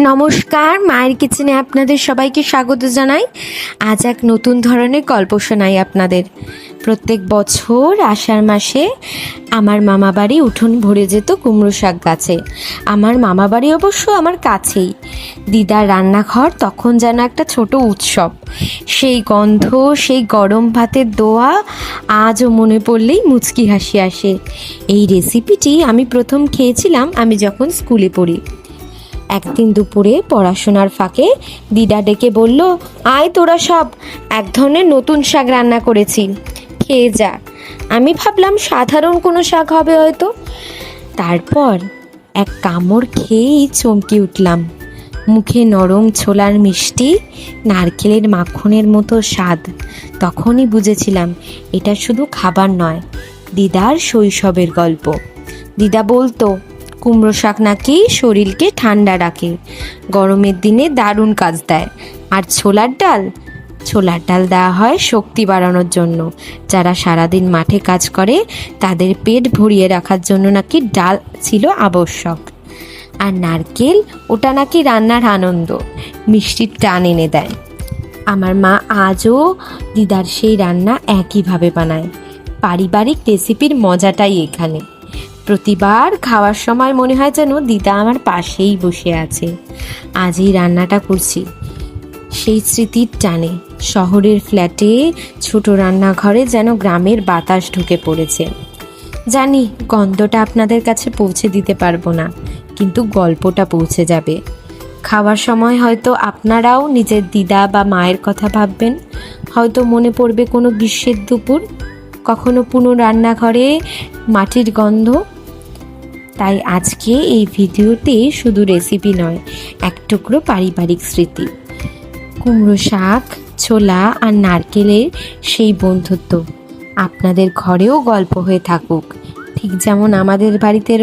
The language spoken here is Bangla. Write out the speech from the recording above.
নমস্কার, মায়ের কিচেনে আপনাদের সবাইকে স্বাগত জানাই। আজ এক নতুন ধরনের গল্প শোনাই আপনাদের। প্রত্যেক বছর আষাঢ় মাসে আমার মামা বাড়ি উঠোন ভরে যেত কুমড়ো শাক গাছে। আমার মামা বাড়ি অবশ্য আমার কাছেই। দিদার রান্নাঘর তখন যেন একটা ছোট উৎসব। সেই গন্ধ, সেই গরম ভাতের দোয়া আজও মনে পড়লেই মুচকি হাসি আসে। এই রেসিপিটি আমি প্রথম খেয়েছিলাম আমি যখন স্কুলে পড়ি। একদিন দুপুরে পড়াশোনার ফাঁকে দিদা ডেকে বলল, আয় তোরা সব, এক ধরনের নতুন শাক রান্না করেছি। খেয়ে যা। আমি ভাবলাম সাধারণ কোনো শাক হবে হয়তো। তারপর এক কামড় খেয়েই চমকে উঠলাম। মুখে নরম ছোলার মিষ্টি, নারকেলের মাখনের মতো স্বাদ। তখনই বুঝেছিলাম এটা শুধু খাবার নয়, দিদার শৈশবের গল্প। দিদা বলতো কুমড়ো শাক নাকি শরীরকে ঠান্ডা রাখে। গরমের দিনে দারুণ কাজ দেয়। আর ছোলার ডাল? ছোলার ডাল দেওয়া হয় শক্তি বাড়ানোর জন্য। যারা সারাদিন মাঠে কাজ করে, তাদের পেট ভরিয়ে রাখার জন্য নাকি ডাল ছিল আবশ্যক। আর নারকেল, ওটা নাকি রান্নার আনন্দ। মিষ্টির টান এনে দেয়। আমার মা আজও দিদার সেই রান্না একইভাবে বানায়। পারিবারিক রেসিপির মজাটাই এখানে। প্রতিবার খাওয়ার সময় মনে হয় যেন দিদা আমার পাশেই বসে আছে। আজ এই রান্নাটা করছি। সেই স্মৃতির টানে শহরের ফ্ল্যাটে ছোট রান্নাঘরে যেন গ্রামের বাতাস ঢুকে পড়েছে। জানি গন্ধটা আপনাদের কাছে পৌঁছে দিতে পারব না, কিন্তু গল্পটা পৌঁছে যাবে। খাওয়ার সময় হয়তো আপনারাও নিজের দিদা বা মায়ের কথা ভাববেন। হয়তো মনে পড়বে কোনো গ্রীষ্মের দুপুর। কখনো পুনো রান্নাঘরে মাটির গন্ধ তাই আজকে এই ভিডিওতে শুধু রেসিপি নয়, এক টুকরো পারিবারিক স্মৃতি। কুমড়ো শাক, ছোলা আর নারকেলের সেই বন্ধুত্ব। আপনাদের ঘরেও গল্প হয়ে থাকুক। ঠিক যেমন আমাদের বাড়িতে